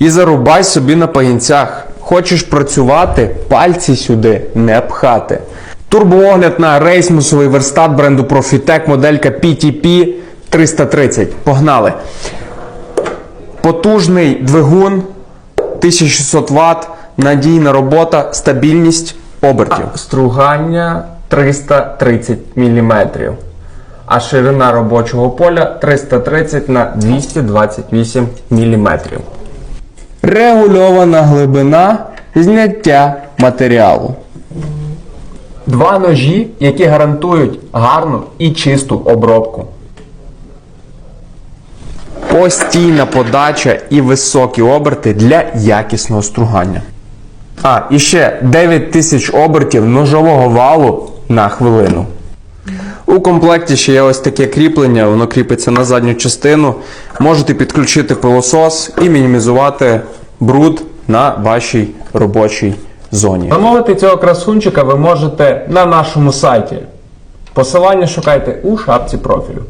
І зарубай собі на пагінцях. Хочеш працювати, пальці сюди не пхати. Турбоогляд на рейсмусовий верстат бренду Profitec моделька PTP 330. Погнали! Потужний двигун 1600 Вт, надійна робота, стабільність обертів. Стругання 330 мм. А ширина робочого поля 330 на 228 мм. Регульована глибина зняття матеріалу. Два ножі, які гарантують гарну і чисту обробку. Постійна подача і високі оберти для якісного стругання. А, і ще 9000 обертів ножового валу на хвилину. У комплекті ще є ось таке кріплення, воно кріпиться на задню частину. Можете підключити пилосос і мінімізувати бруд на вашій робочій зоні. Замовити цього красунчика ви можете на нашому сайті. Посилання шукайте у шапці профілю.